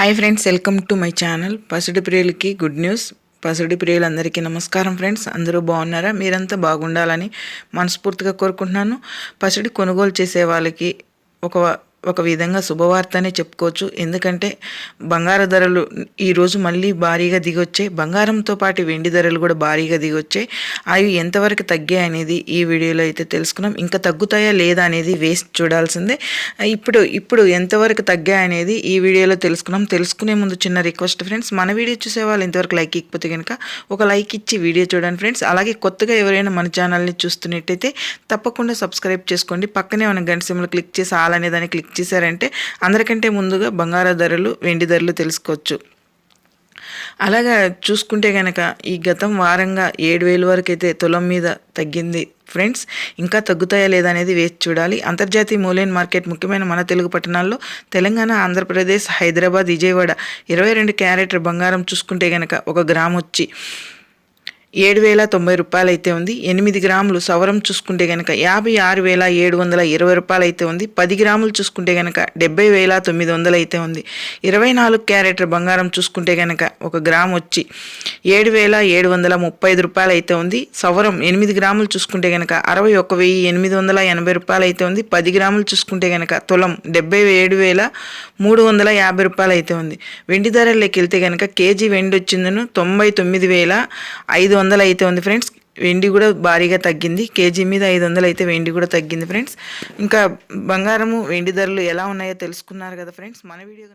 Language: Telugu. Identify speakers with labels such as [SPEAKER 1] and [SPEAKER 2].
[SPEAKER 1] Hi friends welcome to my channel పసిడి ప్రియులకి గుడ్ న్యూస్ పసిడి ప్రియులందరికీ నమస్కారం ఫ్రెండ్స్ అందరూ బాగున్నారా మీరంతా బాగుండాలని మనస్ఫూర్తిగా కోరుకుంటున్నాను పసిడి కొనుగోలు చేసే వాళ్ళకి ఒక ఒక విధంగా శుభవార్తనే చెప్పుకోవచ్చు. ఎందుకంటే బంగారు ధరలు ఈరోజు మళ్ళీ భారీగా దిగొచ్చే బంగారంతో పాటు వెండి ధరలు కూడా భారీగా దిగొచ్చాయి. అవి ఎంతవరకు తగ్గాయి అనేది ఈ వీడియోలో అయితే తెలుసుకున్నాం. ఇంకా తగ్గుతాయా లేదా అనేది వేసి చూడాల్సిందే. ఇప్పుడు ఇప్పుడు ఎంతవరకు తగ్గాయి అనేది ఈ వీడియోలో తెలుసుకున్నాం. తెలుసుకునే ముందు చిన్న రిక్వెస్ట్ ఫ్రెండ్స్ మన వీడియో చూసే వాళ్ళు ఇంతవరకు లైక్ ఇకపోతే కనుక ఒక లైక్ ఇచ్చి వీడియో చూడండి ఫ్రెండ్స్. అలాగే కొత్తగా ఎవరైనా మన ఛానల్ని చూస్తున్నట్టయితే తప్పకుండా సబ్స్క్రైబ్ చేసుకోండి. పక్కనే మనం గంట సింబల్ క్లిక్ చేసి ఆల్ అనే దాన్ని క్లిక్ చేశారంటే అందరికంటే ముందుగా బంగారు ధరలు వెండి ధరలు తెలుసుకోవచ్చు. అలాగా చూసుకుంటే కనుక ఈ గతం వారంగా ఏడు వేల వరకు అయితే తులం మీద తగ్గింది. ఫ్రెండ్స్ ఇంకా తగ్గుతాయా లేదా అనేది వేచి చూడాలి. అంతర్జాతీయ మూలైన మార్కెట్ ముఖ్యమైన మన తెలుగు పట్టణాల్లో తెలంగాణ ఆంధ్రప్రదేశ్ హైదరాబాద్ విజయవాడ ఇరవై రెండు క్యారెట్ బంగారం చూసుకుంటే కనుక ఒక గ్రామ్ వచ్చి ఏడు వేల తొంభై రూపాయలు అయితే ఉంది. ఎనిమిది గ్రాములు సవరం చూసుకుంటే కనుక యాభై ఆరు వేల ఏడు వందల ఇరవై రూపాయలు అయితే ఉంది. పది గ్రాములు చూసుకుంటే కనుక డెబ్బై వేల తొమ్మిది వందలు అయితే ఉంది. ఇరవై నాలుగు క్యారెట్ల బంగారం చూసుకుంటే కనుక ఒక గ్రామ్ వచ్చి ఏడు వేల ఏడు వందల ముప్పై ఐదు రూపాయలు అయితే ఉంది. సవరం ఎనిమిది గ్రాములు చూసుకుంటే కనుక అరవై ఒక వెయ్యి ఎనిమిది వందల ఎనభై రూపాయలు అయితే ఉంది. పది గ్రాములు చూసుకుంటే కనుక తులం డెబ్బై ఏడు వేల మూడు వందల యాభై రూపాయలు అయితే ఉంది. వెండి ధరల్లోకి వెళ్తే కనుక కేజీ వెండి వచ్చిందను తొంభై తొమ్మిది వేల ఐదు వందలు అయితే ఉంది ఫ్రెండ్స్. వెండి కూడా భారీగా తగ్గింది. కేజీ మీద ఐదు వందలు అయితే వెండి కూడా తగ్గింది ఫ్రెండ్స్. ఇంకా బంగారము వెండి ధరలు ఎలా ఉన్నాయో తెలుసుకున్నారు కదా ఫ్రెండ్స్. మన వీడియో